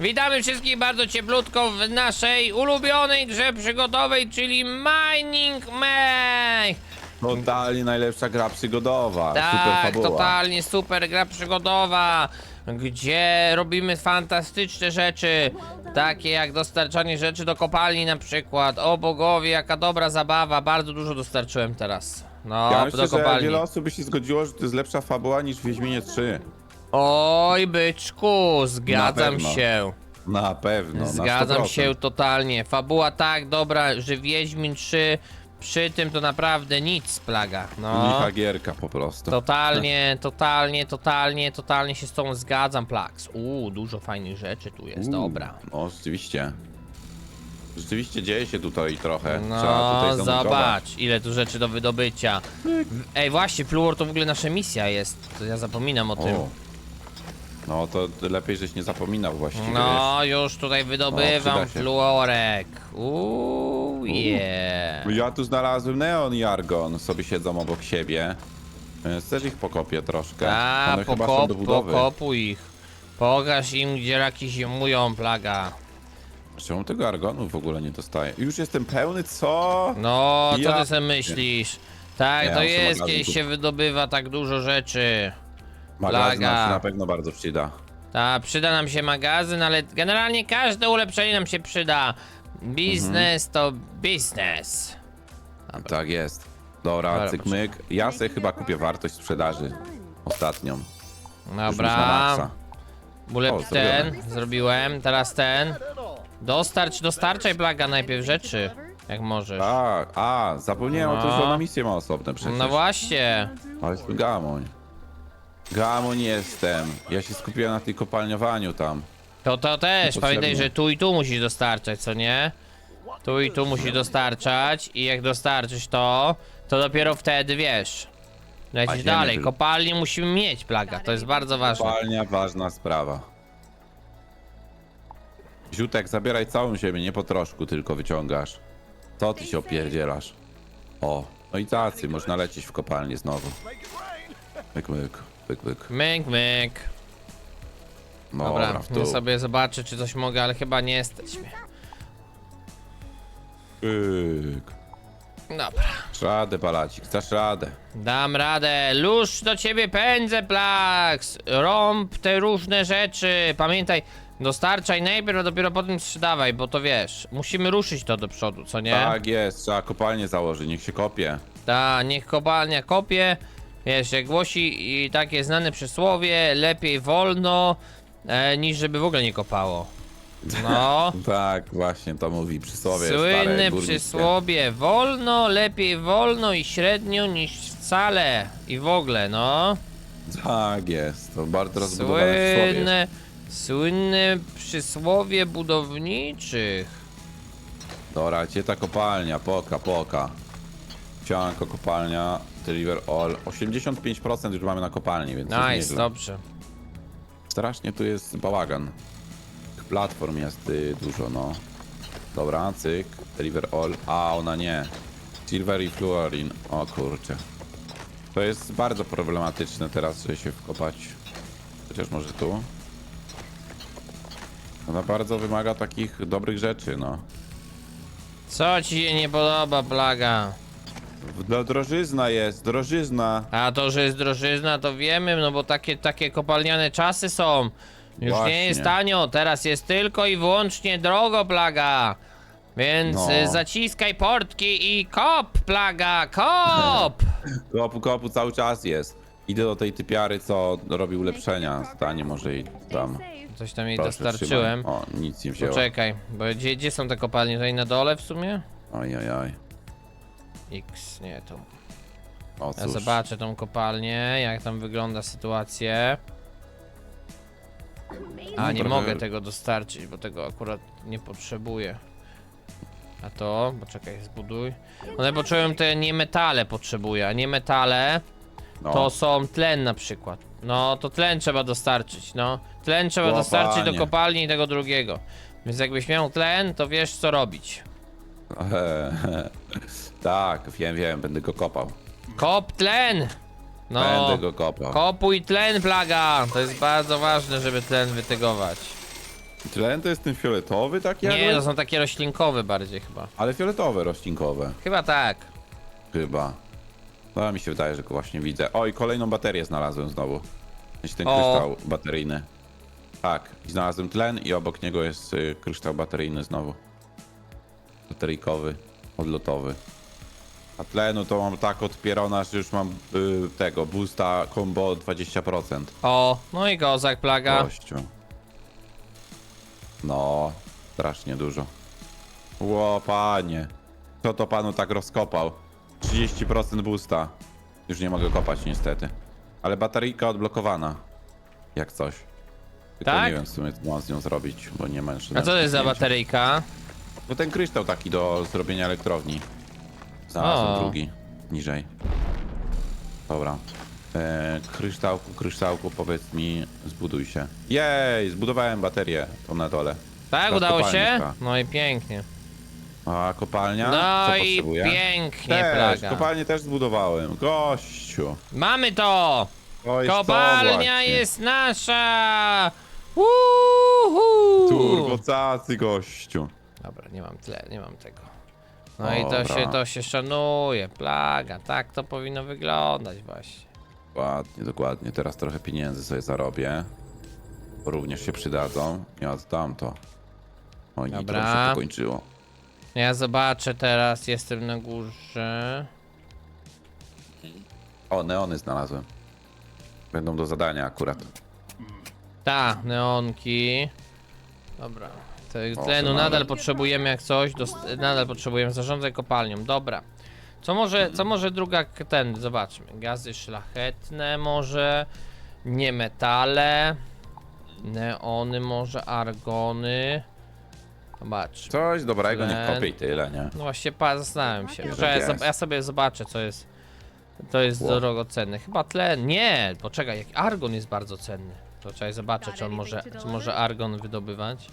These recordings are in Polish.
Witamy wszystkich bardzo cieplutko w naszej ulubionej grze przygodowej, czyli Mining May. Totalnie najlepsza gra przygodowa. super Tak, fabuła. totalnie super gra przygodowa, gdzie robimy fantastyczne rzeczy, takie jak dostarczanie rzeczy do kopalni na przykład. O bogowie, jaka dobra zabawa, bardzo dużo dostarczyłem teraz. No, Ja do myślę, że kopalni. wiele osób by się zgodziło, że to jest lepsza fabuła niż w Wiedźminie 3. Oj, byczku, zgadzam pewno. się. Na pewno, na Zgadzam 100%. się totalnie. Fabuła tak dobra, że Wiedźmin 3 przy tym to naprawdę nic plaga. No. Licha gierka po prostu. Totalnie, totalnie, totalnie, totalnie się z tą zgadzam, Plax. Uuu, dużo fajnych rzeczy tu jest, Uuu, dobra. No, rzeczywiście. Rzeczywiście dzieje się tutaj trochę. Trzeba No, tutaj zobacz, ile tu rzeczy do wydobycia. Ej, właśnie, Fluor to w ogóle nasza misja jest. To ja zapominam o tym. O. No to lepiej, żeś nie zapominał właściwie. No, już tutaj wydobywam przyda się. fluorek. Uuu, yeah. Ja tu znalazłem Neon i Argon, sobie siedzą obok siebie. Więc też ich pokopię troszkę. A, One chyba są pokop, do budowy. pokopuj ich. Pokaż im, gdzie raki zimują, plaga. Czemu tego Argonu w ogóle nie dostaję? Już jestem pełny, co? No, co Ja- ty sobie myślisz? Tak, Nie, to jest, magazyn kiedy się wydobywa tak dużo rzeczy. Magazyn nam się na pewno bardzo przyda. Ta, przyda nam się magazyn, ale generalnie każde ulepszenie nam się przyda. Biznes to biznes. Tak jest. Dobra, Dobra, cyk myk. Ja sobie chyba kupię wartość sprzedaży. Ostatnią. Już już na Dobra, maksa. ulep O, ten, zrobiłem, teraz ten. Dostarcz, dostarczaj plaga najpierw rzeczy, jak możesz. Tak, a, zapomniałem o tym, No. że ona misję ma osobne przecież. No właśnie. Ale jest tu gamoń. Gamoń jestem. Ja się skupiłem na tej kopalniowaniu tam. To to też, pamiętaj, że tu i tu musisz dostarczać, co nie? Tu i tu musisz dostarczać i jak dostarczysz to, to dopiero wtedy wiesz. Lecisz ziemię dalej, tylko. kopalnię musimy mieć, plaga, to jest bardzo ważne. Kopalnia, ważna sprawa. Ziutek, zabieraj całą ziemię, nie po troszku tylko wyciągasz. Co ty się opierdzielasz? O, no i tacy, można lecieć w kopalnię znowu. Myk, myk, myk, myk. Myk, myk. No, Dobra, w ja dół. sobie zobaczę, czy coś mogę, ale chyba nie jesteśmy. Pyk. Dobra, Radę, balacik, dasz radę. dam radę. Luz do ciebie pędzę, Plax. Rąb te różne rzeczy. Pamiętaj, dostarczaj najpierw, a dopiero potem sprzedawaj, bo to wiesz, musimy ruszyć to do przodu, co nie? Tak jest, trzeba kopalnię założyć, niech się kopie. Ta, niech kopalnia kopie. Wiesz, jak głosi i takie znane przysłowie, lepiej wolno, e, niż żeby w ogóle nie kopało. No. Tak, właśnie to mówi przysłowie stare Słynne przysłowie, wolno, lepiej wolno i średnio niż wcale. I w ogóle, no. Tak jest, to bardzo rozbudowane przysłowie. Słynne, słynne przysłowie budowniczych. Dobra, gdzie ta kopalnia? Poka, poka. Cianko, kopalnia, deliver all. 85% już mamy na kopalni, więc jest Nice, nieźle. dobrze. Strasznie tu jest bałagan. Tych Platform jest y, dużo, no. Dobra, cyk, deliver all. A, ona nie. Silver i fluorin. O kurczę. To jest bardzo problematyczne teraz, żeby się wkopać. Chociaż może tu. Ona bardzo wymaga takich dobrych rzeczy, no. Co ci się nie podoba, plaga? No, drożyzna jest, drożyzna. A to, że jest drożyzna, to wiemy, no bo takie, takie kopalniane czasy są. Już Właśnie. nie jest tanio, teraz jest tylko i wyłącznie drogo, plaga. Więc No. y, zaciskaj portki i kop, plaga, kop! Kopu, kopu cały czas jest. Idę do tej typiary, co robi ulepszenia. Stanie może i tam. Coś tam jej Proszę, dostarczyłem. trzymaj. O, nic nie wzięła. Poczekaj, bo gdzie, gdzie są te kopalnie? Tutaj na dole w sumie? Oj, oj, oj. X, nie, to. O Ja cóż. zobaczę tą kopalnię, jak tam wygląda sytuacja. A, nie trochę- mogę tego dostarczyć, bo tego akurat nie potrzebuję. A to, poczekaj, zbuduj. One poczułem te niemetale potrzebuję, a niemetale No. to są tlen na przykład. No, to tlen trzeba dostarczyć, no. Tlen trzeba O, dostarczyć do kopalni i tego drugiego. Więc jakbyś miał tlen, to wiesz co robić. tak, wiem, wiem, będę go kopał. Kop tlen! No, Będę go kopał. kopuj tlen, plaga! To jest bardzo ważne, żeby tlen wytygować. Tlen to jest ten fioletowy taki Nie, jakby? to są takie roślinkowe bardziej chyba. Ale fioletowe, roślinkowe. Chyba tak. Chyba. No mi się wydaje, że go właśnie widzę. O, i kolejną baterię znalazłem znowu. Jest ten O. kryształ bateryjny. Tak, i znalazłem tlen i obok niego jest y, kryształ bateryjny znowu. Bateryjkowy, odlotowy. A tlenu to mam tak odpierona, że już mam y, tego boosta combo 20%. O, no i kozak plaga. Gościu. No, strasznie dużo. Ło, panie. Kto to panu tak rozkopał? 30% boosta. Już nie mogę kopać niestety. Ale bateryjka odblokowana. Jak coś. Tylko Tak? nie wiem w sumie co mam z nią zrobić, bo nie mam jeszcze A co to jest za zdjęcia. bateryjka? No ten kryształ taki do zrobienia elektrowni. Znalazłem drugi. Niżej. Dobra. E, kryształku, kryształku, powiedz mi, zbuduj się. Jej, zbudowałem baterię, tą na dole. Tak, Teraz udało kopalnia się? No i pięknie. A kopalnia? No Co i potrzebuję? pięknie, Też, plaga. kopalnię też zbudowałem. Gościu. Mamy to! To jest to Kopalnia właśnie. jest nasza! Uhu! Turbocacy, gościu. Dobra, nie mam tyle, nie mam tego. No i to Dobra. się, to się szanuje, plaga, tak to powinno wyglądać właśnie. Dokładnie, dokładnie. Teraz trochę pieniędzy sobie zarobię. Bo również się przydadzą. Ja oddam to. O, nitro Dobra. się pokończyło. Ja zobaczę teraz, jestem na górze. O, neony znalazłem. Będą do zadania akurat. Ta, neonki. Dobra. O, Tlenu nadal potrzebujemy jak coś, dost- nadal potrzebujemy zarządzać kopalnią. Dobra. Co może, co może druga, k- ten, zobaczmy. Gazy szlachetne może, nie metale, neony może, argony. Zobacz. Coś dobrego nie Tlen. kopię i tyle, nie? No właśnie, pa, zastanawiam się. Ja, Jest. zob- ja sobie zobaczę, co jest. To jest Ło. drogocenny. Chyba tlen. Nie, poczekaj, jak argon jest bardzo cenny. To trzeba zobaczyć, czy on może, czy może argon wydobywać.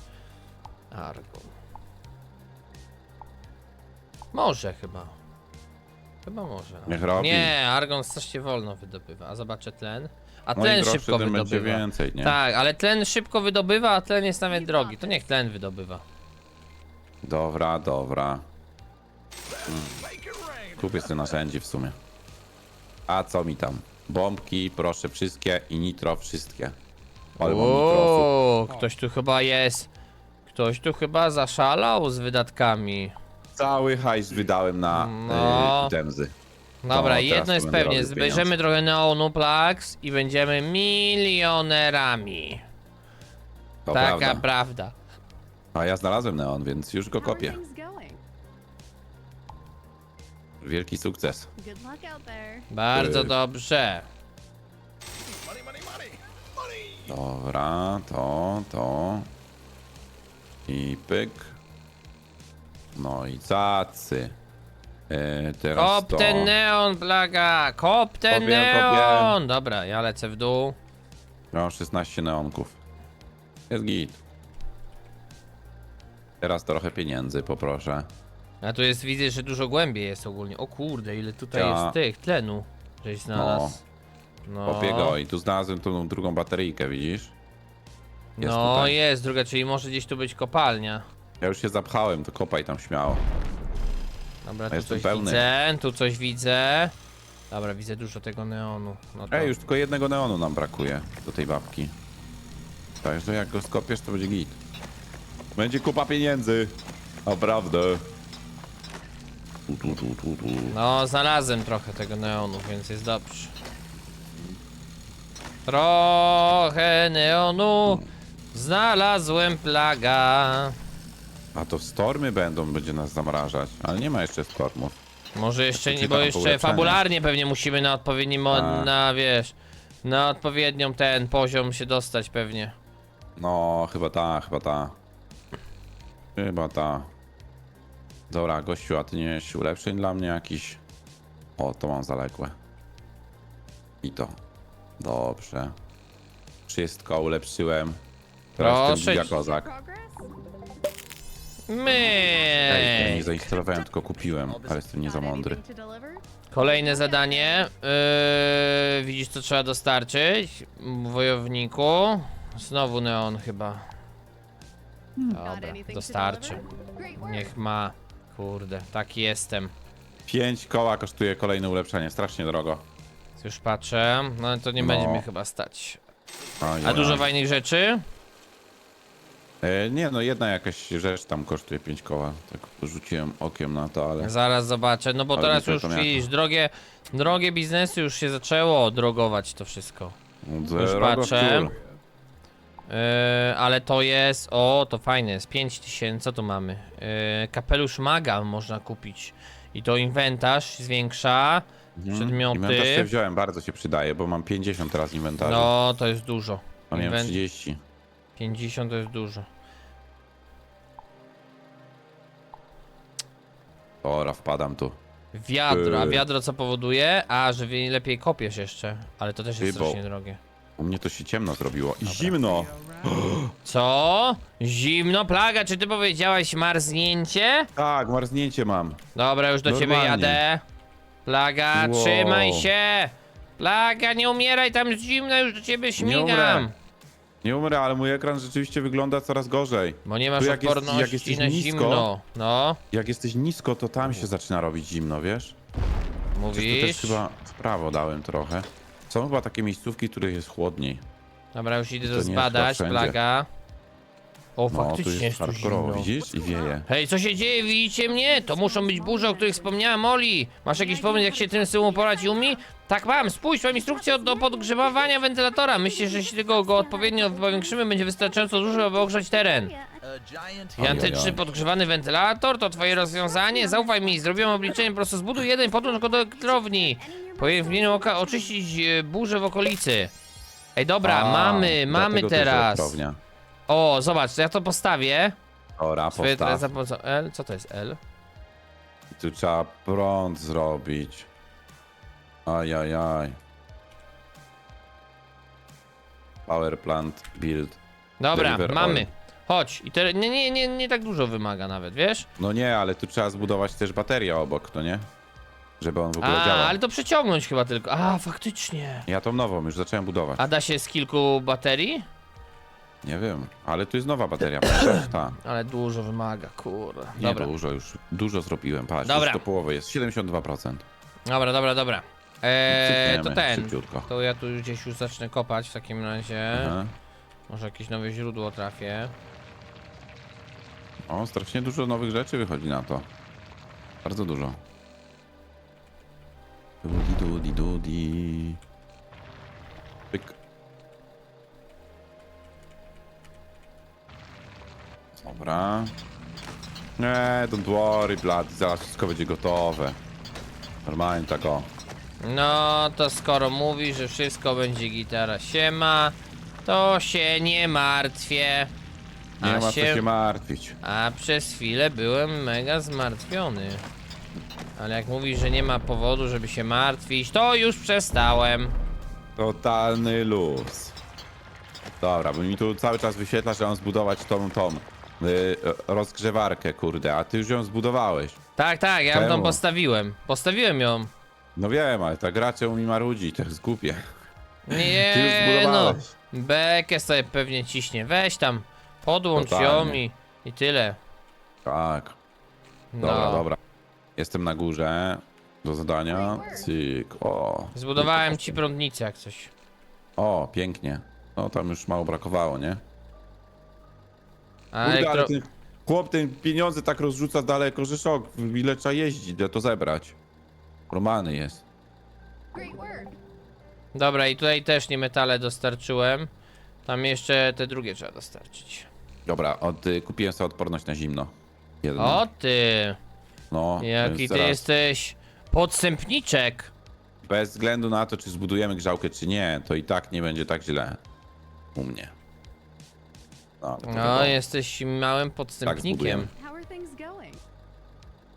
Argon. Może chyba. Chyba może. Niech robi. Nie, argon strasznie wolno wydobywa. A zobaczę tlen. A No tlen droższy, szybko tym będzie wydobywa. więcej, nie? Tak, ale tlen szybko wydobywa, a tlen jest nawet drogi. To niech tlen wydobywa. Dobra, dobra. Mm. Kupię sobie narzędzi w sumie. A co mi tam? Bombki, proszę, wszystkie i nitro, wszystkie. Ale mam nitrosu. O, ktoś tu chyba jest. Ktoś tu chyba zaszalał z wydatkami. Cały hajs wydałem na No. y, demzy. Dobra, teraz jedno to jest będę pewnie, robił zbierzemy trochę neonu plax i będziemy milionerami. To Taka prawda. prawda. A ja znalazłem neon, więc już go kopię. Wielki sukces. Good luck out there. Bardzo dobrze. Dobra, to, to. I pyk. No i cacy. E, teraz Kop to. ten neon, plaga! Kop ten Kopię, neon! Dobra, ja lecę w dół. Mam 16 neonków. Jest git. Teraz trochę pieniędzy poproszę. A tu jest, widzę, że dużo głębiej jest ogólnie. O kurde, ile tutaj Ja- jest tych, tlenu. Żeś znalazł. No, Kopię go i tu znalazłem tą drugą bateryjkę, widzisz? Jest no tutaj. jest druga, czyli może gdzieś tu być kopalnia. Ja już się zapchałem, to kopaj tam śmiało. Dobra, tu jestem coś pełny. widzę, tu coś widzę. Dobra, widzę dużo tego neonu. No to... Ej, już tylko jednego neonu nam brakuje do tej babki. Także jak go skopiesz, to będzie git. Będzie kupa pieniędzy. Naprawdę. Tu, tu, tu, tu, tu. No, znalazłem trochę tego neonu, więc jest dobrze. Trochę neonu. Znalazłem plaga. A to stormy będą, będzie nas zamrażać. Ale nie ma jeszcze stormów. Może jeszcze nie, bo po jeszcze fabularnie pewnie musimy na odpowiednim, mo- A. na wiesz, na odpowiednią ten poziom się dostać pewnie. No, chyba ta, chyba ta. Chyba ta. Dobra, gościu, a ty nie ulepszeń dla mnie jakiś? O, to mam zaległe. I to. Dobrze. Wszystko ulepszyłem. Teraz Proszę ten kozak. Ej, ja nie My. zainstalowałem, tylko kupiłem, ale jestem nie za mądry. Kolejne zadanie. Yy, widzisz co trzeba dostarczyć? Wojowniku. Znowu neon chyba. Dobra, dostarczy. Niech ma. Kurde, taki jestem. 5 koła kosztuje kolejne ulepszenie, strasznie drogo. Już patrzę, no ale to nie No. będzie mnie chyba stać. Ojej. A dużo fajnych rzeczy? E, nie, no jedna jakaś rzecz tam kosztuje 5 koła. Tak rzuciłem okiem na to, ale... Zaraz zobaczę, no bo Ale teraz już widzisz, drogie, drogie biznesy już się zaczęło drogować to wszystko. Już patrzę. Yy, ale to jest, o to fajne jest, 5000, co tu mamy? Yy, kapelusz maga można kupić. I to inwentarz zwiększa, Mhm. przedmioty. Inwentarz sobie wziąłem, bardzo się przydaje, bo mam 50 teraz inwentarza. No, to jest dużo. A miałem Inwen- 30. 50 to jest dużo. Ora, wpadam tu. Wiadro, a Yy. wiadro co powoduje? A, że wie- lepiej kopiesz jeszcze, ale to też jest Ty, bo- strasznie drogie. U mnie to się ciemno zrobiło. I zimno! Co? Zimno? Plaga, czy ty powiedziałeś marznięcie? Tak, marznięcie mam. Dobra, już do ciebie Normalnie. jadę. Plaga, Wow. trzymaj się! Plaga, nie umieraj, tam jest zimno, już do ciebie śmigam. umrę. Nie umrę, ale mój ekran rzeczywiście wygląda coraz gorzej. Bo nie masz Tu jak jest- odporności jak jesteś na nisko- zimno. No, Jak jesteś nisko, to tam się zaczyna robić zimno, wiesz? Przecież tu mówisz. też chyba w prawo dałem trochę. Są chyba takie miejscówki, których jest chłodniej. Dobra, już idę To to nie jest zbadać, chyba wszędzie. plaga. O, No, tu faktycznie jest jest tu hardkorowo, zimno. widzisz? I wieje. Hej, co się dzieje? Widzicie mnie? To muszą być burze, o których wspomniała Molly. Masz jakiś pomysł, jak się tym z tym uporać, Yumi? Tak mam, spójrz, mam instrukcję do podgrzewania wentylatora. Myślę, że jeśli tylko go odpowiednio powiększymy, będzie wystarczająco duży, aby ogrzać teren. Gigantyczny podgrzewany wentylator to twoje rozwiązanie? Zaufaj mi, zrobiłem obliczenie, po prostu zbuduj jeden, podłącz go do elektrowni. Powinien w imieniu oka oczyścić e, burzę w okolicy. Ej, dobra, A, mamy, mamy dlatego teraz. elektrownia. O, zobacz, ja to postawię. Ora, Swoje teraz postaw. za pomocą L. Co to jest L? Tu trzeba prąd zrobić. Ajajaj. Power plant build. Dobra, Deliver mamy. oil. Chodź. I te, nie, nie, nie, nie tak dużo wymaga nawet, wiesz? No nie, ale tu trzeba zbudować też baterię obok, to nie? Żeby on w ogóle A, działał. ale to przeciągnąć chyba tylko. A, faktycznie. Ja tą nową już zacząłem budować. A da się z kilku baterii? Nie wiem, ale tu jest nowa bateria? Ta. Ale dużo wymaga, kurde. Nie Dobra, dużo, już dużo zrobiłem, patrz, Dobra. już do połowy jest, 72%. dobra, dobra, dobra. Eee, to Cykniemy ten. szybciutko. To ja tu gdzieś już zacznę kopać w takim razie. Aha. Może jakieś nowe źródło trafię. O, strasznie dużo nowych rzeczy wychodzi na to. Bardzo dużo. Dudi, dudi, dudi. Pyk. Dobra. Nie, don't worry, blad, zaraz wszystko będzie gotowe. Normalnie tak o. No, to skoro mówisz, że wszystko będzie gitara siema, to się nie martwię. Nie ma co się martwić. A przez chwilę byłem mega zmartwiony. Ale jak mówisz, że nie ma powodu, żeby się martwić, to już przestałem. Totalny luz. Dobra, bo mi tu cały czas wyświetla, że mam zbudować tą, tą y, rozgrzewarkę, kurde, a ty już ją zbudowałeś. Tak, tak, ja ją tam Czemu? postawiłem. Postawiłem ją. No wiem, ale ta gracze mi marudzi, to jest głupie. Ty już Nie no. zbudowałeś. Bekę sobie pewnie ciśnie. Weź tam, podłącz ją Totalnie. i, i tyle. Tak, No. dobra, dobra. Jestem na górze do zadania. Cyk, o. Zbudowałem ci prądnicę jak coś. O, pięknie. No tam już mało brakowało, nie? A Kurde, elektro... ale ten chłop ten pieniądze tak rozrzuca daleko, że szok. Ile trzeba jeździć, to zebrać. Romany jest. Dobra, i tutaj też nie metale dostarczyłem. Tam jeszcze te drugie trzeba dostarczyć. Dobra, od, y, kupiłem sobie odporność na zimno. Jedno. O ty! no, Jaki ty jesteś podstępniczek. Bez względu na to, czy zbudujemy grzałkę, czy nie, to i tak nie będzie tak źle. U mnie. No, to No, jesteś małym Tak, podstępnikiem. zbudujemy. How are things going?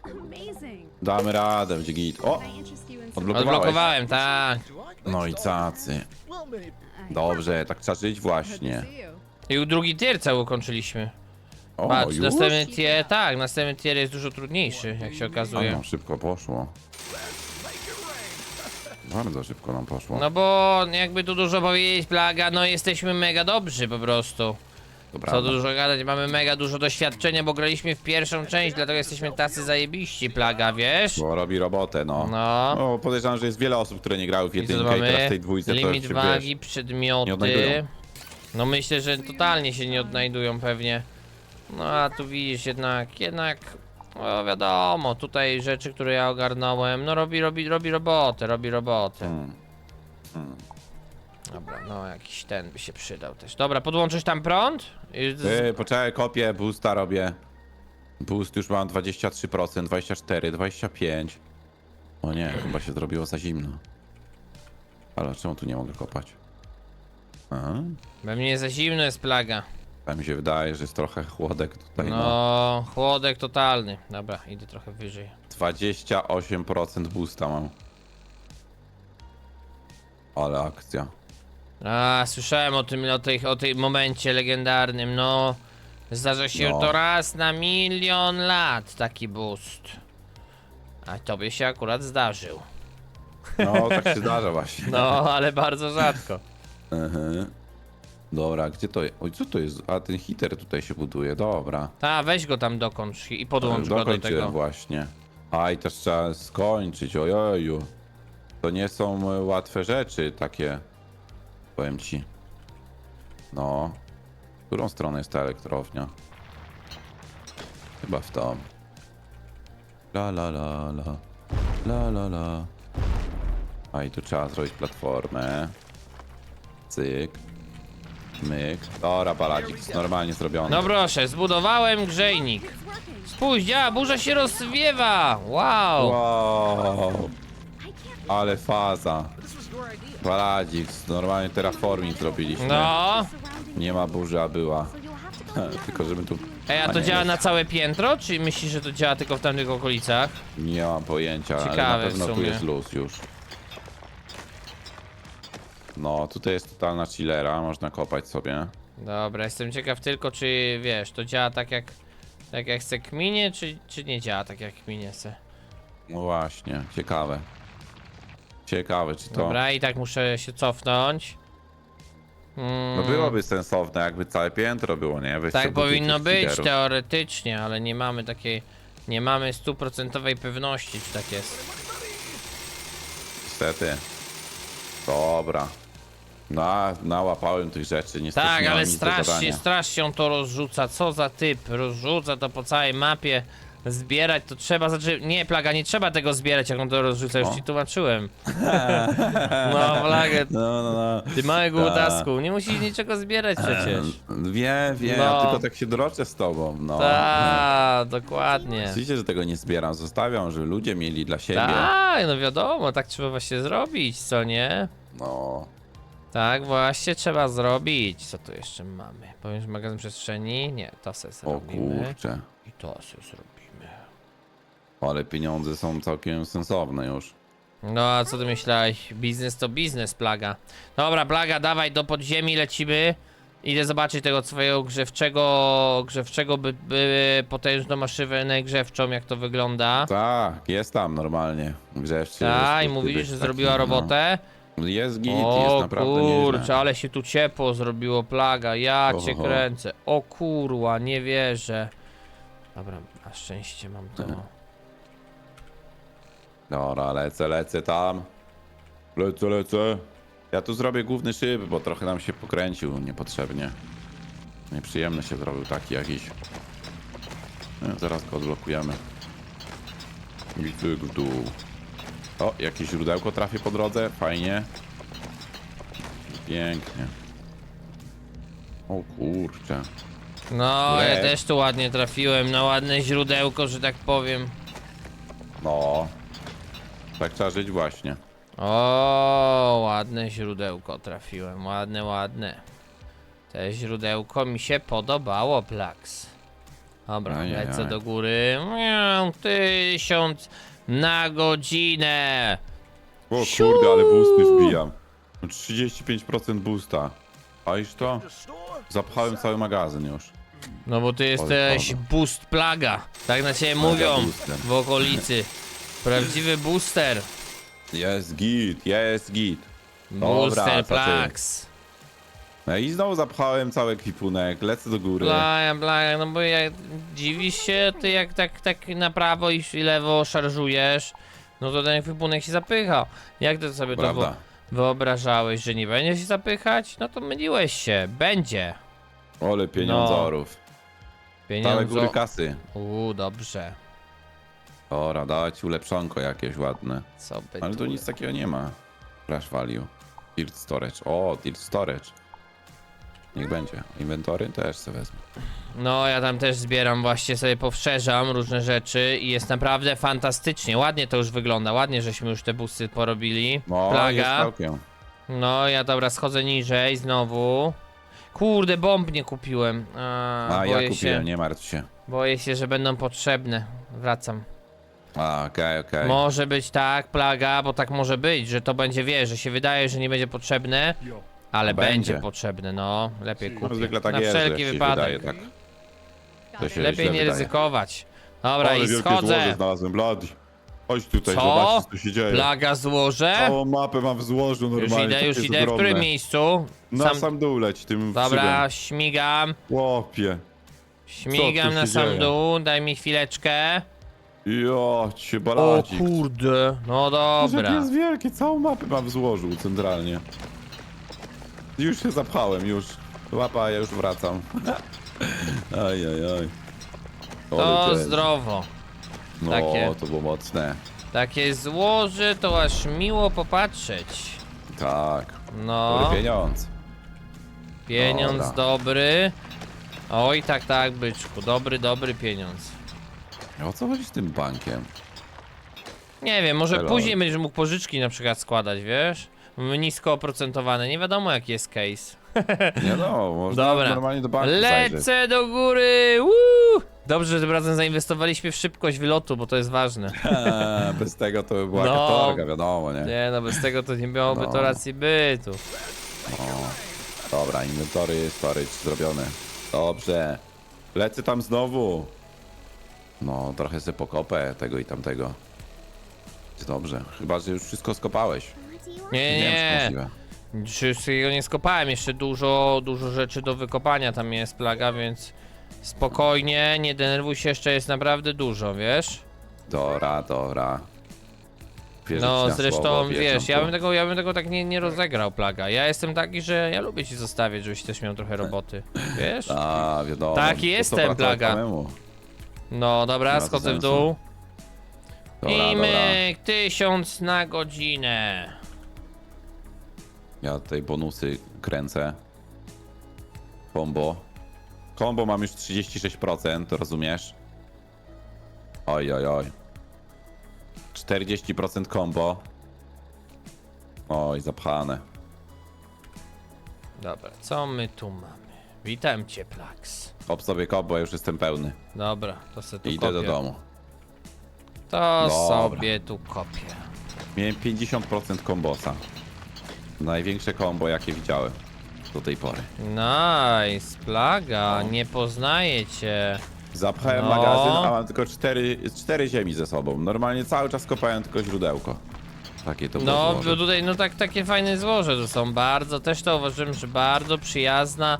Amazing. Damy radę, będzie git. O! Can I interest you in some Odblokowałeś. Odblokowałem, tak. No i cacy. Dobrze, tak trzeba żyć Good właśnie. see you. I drugi tier cały ukończyliśmy. O, Patrz, już? następny tier, tak, następny tier jest dużo trudniejszy, jak się A okazuje. no, szybko poszło. Bardzo szybko nam poszło. No bo jakby tu dużo powiedzieć, plaga, no jesteśmy mega dobrzy po prostu. Co dużo gadać, mamy mega dużo doświadczenia, bo graliśmy w pierwszą część, dlatego jesteśmy tacy zajebiści, plaga, wiesz? Bo robi robotę, no. No. No, podejrzewam, że jest wiele osób, które nie grały w I co jedynkę i, teraz w mamy? tej dwójce Limit to wagi, wiesz, przedmioty. odnajdują. No myślę, że totalnie się nie odnajdują pewnie. No a tu widzisz jednak, jednak, no wiadomo, tutaj rzeczy, które ja ogarnąłem, no robi, robi, robi robotę, robi robotę. Hmm. Dobra, no jakiś ten by się przydał też. Dobra, podłączysz tam prąd? I z- Ty, poczekaj, kopię, boosta robię. Boost już mam 23%, 24, 25. O nie, chyba się zrobiło za zimno. Ale czemu tu nie mogę kopać? Aha. We mnie za zimno jest plaga. Tak mi się wydaje, że jest trochę chłodek tutaj. No. No, chłodek totalny. Dobra, idę trochę wyżej. 28% boosta mam. Ale akcja. A, słyszałem o tym, o, tej, o tym momencie legendarnym, no. Zdarza się No. to raz na milion lat, taki boost. A tobie się akurat zdarzył. No, tak się zdarza właśnie. No, ale bardzo rzadko. Mhm. Dobra, gdzie to jest? Oj, co to jest? A, ten hiter tutaj się buduje, dobra. Ta, weź go tam dokończ i podłącz go do Dokończyłem tego. właśnie. A, i też trzeba skończyć, ojoju. To nie są e, łatwe rzeczy takie. Powiem ci. No. W którą stronę jest ta elektrownia? Chyba w tą. La la la la. La la la. A i tu trzeba zrobić platformę. Cyk. Myk. Dobra, baladzik, normalnie zrobiony. No proszę, zbudowałem grzejnik. Spójrz, działa, burza się rozwiewa. Wow. Wow. Ale faza. Baladzik, normalnie terraforming zrobiliśmy. No. Nie ma burzy, a była. Tylko żeby tu... Ej, a to nie, działa jest- na całe piętro, czy myślisz, że to działa tylko w tamtych okolicach? Nie mam pojęcia, ale Ciekawe na w pewno tu sumie. jest luz już. No, tutaj jest totalna chillera, można kopać sobie. Dobra, jestem ciekaw tylko, czy wiesz, to działa tak jak tak jak chce kminie, czy, czy nie działa tak jak kminie chce. No właśnie, ciekawe. Ciekawe, czy to... Dobra, i tak muszę się cofnąć. Mm, No byłoby sensowne, jakby całe piętro było, nie? Weź tak sobie powinno być teoretycznie, ale nie mamy takiej, nie mamy stuprocentowej pewności, czy tak jest. Niestety. Dobra. Na, nałapałem tych rzeczy, niestety Tak, nie mam ale nic do strasznie, zadania. strasznie on to rozrzuca. Co za typ? Rozrzuca to po całej mapie. Zbierać to trzeba, znaczy, nie, plaga, nie trzeba tego zbierać, jak on to rozrzuca, już O. ci tłumaczyłem. No, plagę, No, no, no. ty mały głodasku, nie musisz niczego zbierać przecież. Wiem, wiem, No. ja tylko tak się droczę z tobą, no. Tak, dokładnie. Myślicie, że tego nie zbieram, zostawiam, żeby ludzie mieli dla siebie. Tak, no wiadomo, tak trzeba właśnie zrobić, co nie? No. Tak właśnie trzeba zrobić. Co tu jeszcze mamy? Powiem, że magazyn przestrzeni? Nie, to se O zrobimy. kurczę. I to se zrobimy. Ale pieniądze są całkiem sensowne już. No a co ty myślałeś? Biznes to biznes, plaga. Dobra, plaga, dawaj do podziemi, lecimy. Idę zobaczyć tego swojego grzewczego, grzewczego by, by potężną maszynę grzewczą, jak to wygląda. Tak, jest tam normalnie. Grzewczy. Tak, i jest mówisz, taki, że zrobiła no. robotę. Jest git, jest O naprawdę kurczę, nieźle. ale się tu ciepło zrobiło, plaga, ja cię Oho. kręcę. O kurła, nie wierzę. Dobra, na szczęście mam to. Dobra, lecę, lecę tam. Lecę, lecę. Ja tu zrobię główny szyb, bo trochę nam się pokręcił niepotrzebnie. Nieprzyjemny się zrobił taki jakiś. No, zaraz go odblokujemy. I cyk w dół. O, jakieś źródełko trafię po drodze, fajnie. Pięknie. O kurczę. No, ja Lek. też tu ładnie trafiłem na ładne źródełko, że tak powiem. No. Tak trzeba żyć właśnie. O, ładne źródełko trafiłem, ładne, ładne. Te źródełko mi się podobało, Plax. Dobra, Ajajaj. lecę do góry. Miau, Tysiąc na godzinę. O kurde, ale boosty wbijam. 35% boosta. A iż to? Zapchałem cały magazyn już. No bo ty jesteś boost plaga. Tak na ciebie mówią booster. w okolicy. Prawdziwy booster. Jest git, jest git. Dobra, Booster co ty? Plax. No i znowu zapchałem cały ekwipunek, lecę do góry. Blaja, blaja, no bo ja dziwisz się, ty jak tak, tak na prawo i i lewo szarżujesz, no to ten ekwipunek się zapycha. Jak ty sobie to Prawda. wyobrażałeś, że nie będzie się zapychać? No to myliłeś się, będzie. Ole pieniądzorów. Całe góry Pieniądze. kasy. Uuu, dobrze. Ora, dać ulepszonko jakieś ładne. Co by Ale tu nic takiego nie ma. Crash value. Tilt storage. O, tilt storage. Niech będzie. Inwentory też sobie wezmę. No, ja tam też zbieram, właśnie sobie powszerzam różne rzeczy i jest naprawdę fantastycznie. Ładnie to już wygląda, ładnie żeśmy już te busy porobili. No, jest Plaga. całkiem. No, ja dobra, schodzę niżej znowu. Kurde, bomb nie kupiłem. A, A, boję ja kupiłem, się, nie martw się. boję się, że będą potrzebne. Wracam. A, okej, okej. Może być tak, plaga, bo tak może być, że to będzie, wiesz, że się wydaje, że nie będzie potrzebne, ale będzie. będzie. potrzebne, no. Lepiej No, kupię. zwykle tak Na jest, że wszelki jak się wypadek. wydaje, tak. To się. Lepiej nie wydaje. ryzykować. Dobra, Ale i wielkie złoże schodzę. znalazłem, blady. Chodź tutaj, Co? zobaczcie co się dzieje. Plaga złożę. Całą mapę mam w złożu Już normalnie. idę, takie już jest idę. W ogromne. którym miejscu? Na sam, Sam... dół leć tym Dobra, śmigam. Łopie. Śmigam na się sam dzieje? dół, daj mi chwileczkę. Jo, ci się O baladzik. kurde, no Dobra. dobra. jest wielkie, całą mapę mam w złożu centralnie. Już się zapchałem, już. Łapa, ja już wracam. Aj, aj, aj. To cię- zdrowo. No, takie. to było mocne. Takie złoże to aż miło popatrzeć. Tak, No, dobry pieniądz. pieniądz Dobra. dobry. Oj, tak, tak, byczku, dobry, dobry pieniądz. O co chodzi z tym bankiem? Nie wiem, może Hello. później będziesz mógł pożyczki na przykład składać, wiesz? Nisko oprocentowane, nie wiadomo jaki jest case. Nie no, można Dobra, normalnie do banku zajrzeć. lecę do góry! Woo! Dobrze, że tym razem zainwestowaliśmy w szybkość wylotu, bo to jest ważne. Eee, Bez tego to by była No. katorga, wiadomo, nie? Nie no, bez tego to nie miałoby No. to racji bytu. Dobra, inwentory, storage zrobione. Dobrze. Lecę tam znowu. No, trochę sobie pokopę tego i tamtego. Jest dobrze. Chyba, że już wszystko skopałeś. Nie, wiem, czy nie, możliwe. wszystkiego nie skopałem, jeszcze dużo, dużo rzeczy do wykopania tam jest plaga, więc spokojnie, nie denerwuj się, jeszcze jest naprawdę dużo, wiesz? Dobra, dobra. Wierzę ci No na zresztą, słowo, wiesz, ja tu. bym tego, ja bym tego tak nie, nie rozegrał, plaga. Ja jestem taki, że ja lubię ci zostawić, żebyś też miał trochę roboty, wiesz? A, wiadomo. Taki To jestem, pracować plaga. samemu. No dobra, Nie ma to schodzę w sensu. dół. Dobra, I dobra. myk, tysiąc na godzinę. Ja tutaj bonusy kręcę. Combo. Combo mam już 36%, rozumiesz? Oj, oj, oj. 40% combo. Oj, zapchane. Dobra, co my tu mamy? Witam cię, Plax. Hop sobie combo, ja już jestem pełny. Dobra, to se tu I idę kopię. do domu. To Dobra. sobie tu kopię. Miałem 50% kombosa. Największe combo, jakie widziałem do tej pory. Nice, plaga, No. nie poznaję cię. Zapchałem No. magazyn, a mam tylko 4, 4 ziemi ze sobą. Normalnie cały czas kopałem tylko źródełko. Takie to było No, złoże. bo tutaj, no tak, takie fajne złoże to są bardzo, też to uważam, że bardzo przyjazna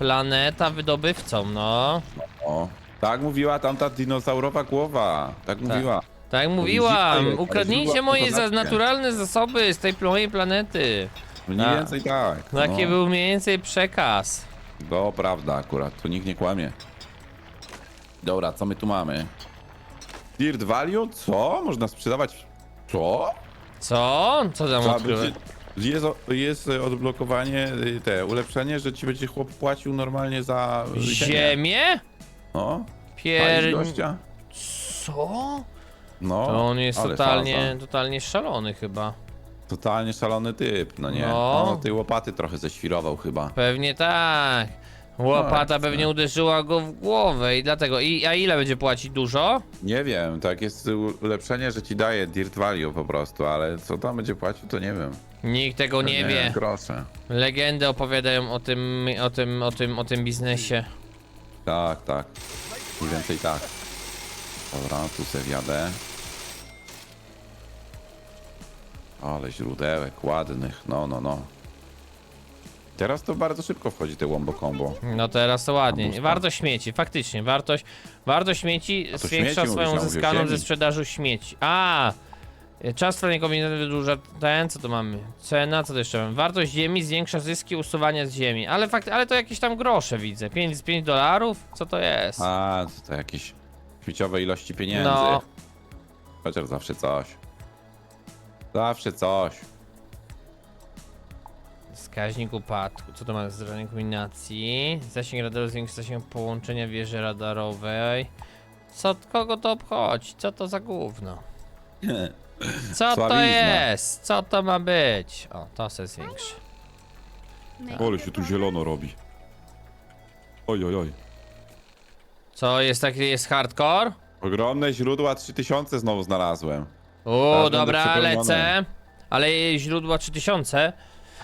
planeta wydobywcom, no. O, tak mówiła tamta dinozaurowa głowa. Tak mówiła. Tak jak mówiłam, ukradnijcie moje za naturalne zasoby z tej mojej planety. Mniej Tak. więcej tak. Taki no. był mniej więcej przekaz. To prawda akurat, tu nikt nie kłamie. Dobra, co my tu mamy? Dirt Value? Co? Można sprzedawać? Co? Co? Co tam Trzeba będzie- Jest, jest odblokowanie, y, te ulepszenie, że ci będzie chłop płacił normalnie za ziemię. Ziemię? No, Pier... Pier... gościa. Co? No, To on jest ale totalnie, faza. totalnie szalony chyba. Totalnie szalony typ, no nie? No. No, tej łopaty trochę ześwirował chyba. Pewnie tak. Łopata No, pewnie tak. uderzyła go w głowę i dlatego. I, a ile będzie płacić? Dużo? Nie wiem, tak jest ulepszenie, że ci daje Dirt Value po prostu, ale co tam będzie płacił, to nie wiem. Nikt tego nie wie. Grosze. Legendy opowiadają o tym, o tym, o tym, o tym biznesie. Tak, tak. Mniej więcej tak. Dobra, tu se wjadę. Ale źródełek ładnych, no, no, no. Teraz to bardzo szybko wchodzi te wombo combo. No teraz to ładnie. Boosta. Wartość śmieci, faktycznie. Wartość, wartość śmieci to zwiększa śmieci swoją mówisz, uzyskaną ziemi. ze sprzedaży śmieci. A! Czas trwania kombinatu wydłuża ten, co to mamy? Cena, co to jeszcze mamy? Wartość ziemi zwiększa zyski usuwania z ziemi. Ale fakt, ale to jakieś tam grosze widzę. 5, 5 dolarów? Co to jest? A, to, to jakieś śmieciowe ilości pieniędzy. No. Chociaż zawsze coś. Zawsze coś. Wskaźnik upadku. Co to mamy? Zdarzenie kombinacji. Zasięg radaru zwiększa zasięg połączenia wieży radarowej. Co, kogo to obchodzi? Co to za gówno? Co to Sławizna. jest? Co to ma być? O, to se zwiększy. It się tu zielono robi. Oj, oj, oj. Co, jest taki, jest hardcore? Ogromne źródła 3000 znowu znalazłem. O, będę dobra, przepełniony. lecę. Ale źródła 3000.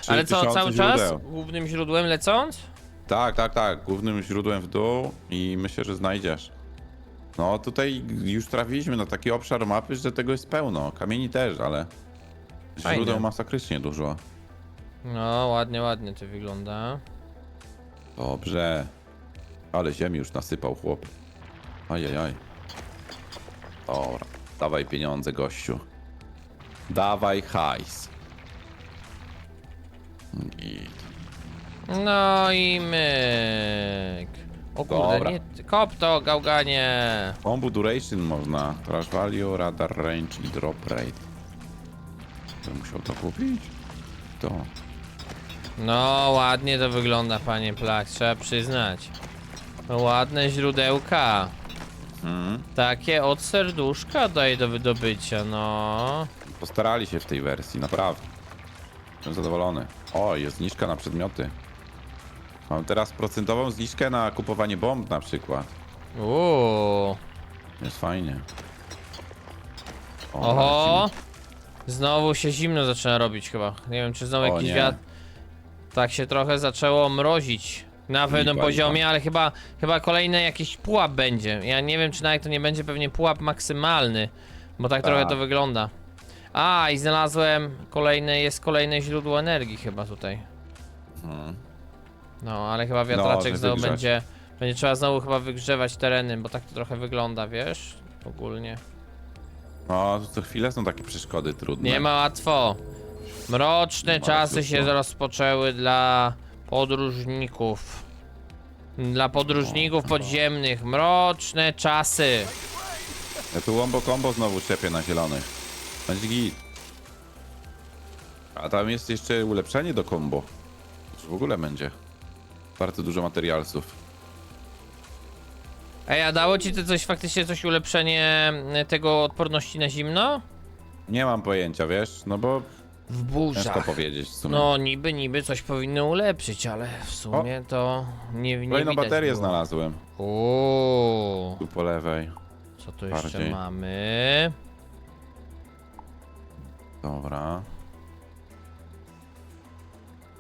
Ale co, 3000 cały czas? źródeł. Głównym źródłem lecąc? Tak, tak, tak. Głównym źródłem w dół i myślę, że znajdziesz. No tutaj już trafiliśmy na taki obszar mapy, że tego jest pełno. Kamieni też, ale Fajne. źródeł masakrycznie dużo. No, ładnie, ładnie to wygląda. Dobrze. Ale ziemi już nasypał chłop. Ajajaj. Dobra. Dawaj pieniądze, gościu. Dawaj hajs. Git. No i myk. O kurde, Dobra. nie, kop to, gałganie. Combo duration można. Trash value, radar range i drop rate. Bym musiał to kupić? To. No, ładnie to wygląda, panie Plak, trzeba przyznać. Ładne źródełka. Mhm. Takie od serduszka daje do wydobycia, no. Postarali się w tej wersji, naprawdę. Jestem zadowolony. O, jest zniżka na przedmioty. Mam teraz procentową zniżkę na kupowanie bomb na przykład. Uuu. Jest fajnie. O, Oho. Znowu się zimno zaczyna robić chyba. Nie wiem, czy znowu O jakiś nie. wiatr. Tak się trochę zaczęło mrozić. Na pewnym Lipa, poziomie, ale chyba, chyba kolejny jakiś pułap będzie. Ja nie wiem, czy nawet to nie będzie pewnie pułap maksymalny, bo tak trochę Tak. to wygląda. A, i znalazłem kolejne, jest kolejne źródło energii chyba tutaj. Mhm. No, ale chyba wiatraczek żeby znowu wygrzać. będzie, będzie trzeba znowu chyba wygrzewać tereny, bo tak to trochę wygląda, wiesz? Ogólnie. No, co chwilę są takie przeszkody trudne. Nie ma łatwo. Mroczne Nie ma czasy łatwo. się rozpoczęły dla podróżników. Dla podróżników podziemnych. Mroczne czasy. Ja tu wombo combo znowu czepię na zielonych. Będzie git. A tam jest jeszcze ulepszenie do combo. Czy w ogóle będzie? Bardzo dużo materialsów. Ej, a dało ci to coś faktycznie coś ulepszenie mm, tego odporności na zimno? Nie mam pojęcia, wiesz? No bo W ciężko burzach. powiedzieć w sumie. No niby, niby coś powinno ulepszyć, ale w sumie to nie, nie Kolejną widać baterię było. znalazłem. Uuu, Tu po lewej. co tu jeszcze Bardziej. mamy? Dobra.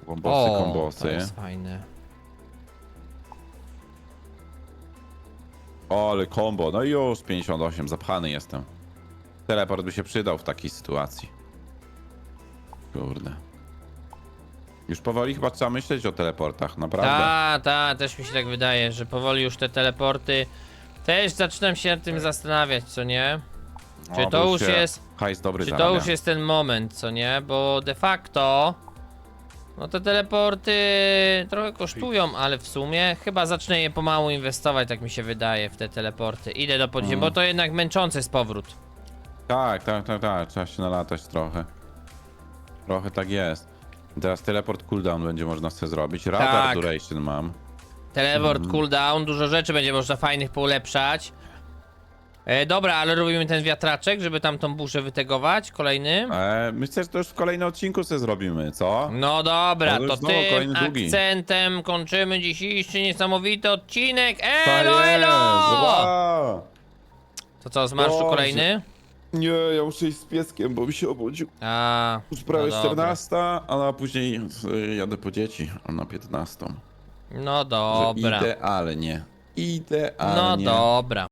Kombosy, to kombosy. jest fajne. O, ale kombo. No i już 58, zapchany jestem. Teleport by się przydał w takiej sytuacji. Kurde. Już powoli chyba trzeba myśleć o teleportach, naprawdę. Ta, ta, też mi się tak wydaje, że powoli już te teleporty też zaczynam się nad tym zastanawiać, co nie? Czy O, to bo już się jest, Hajs dobry czy to zarabia. już jest ten moment, co nie? Bo de facto no te teleporty trochę kosztują, ale w sumie chyba zacznę je pomału inwestować, tak mi się wydaje, w te teleporty. Idę do podziemia, Mm. bo to jednak męczące jest powrót. Tak, tak, tak, tak. Trzeba się nalatać trochę. Trochę tak jest. Teraz teleport cooldown będzie można sobie zrobić. Radar Tak. duration mam. Teleport, Mhm. cooldown, dużo rzeczy będzie można fajnych poulepszać. E, dobra, ale robimy ten wiatraczek, żeby tam tą burzę wytegować, kolejny. E, myślę, że to już w kolejnym odcinku sobie zrobimy, co? No dobra, już to znowu tym kolejny długi. akcentem kończymy dzisiejszy niesamowity odcinek. Tak Elo, jest, elo! wow. To co, z marszu Dobrze. kolejny? Nie, ja muszę iść z pieskiem, bo mi się obudził. A, Już prawie no dobra. 14, a później y, jadę po dzieci na 15. No Że dobra. Idealnie. Idealnie. No dobra.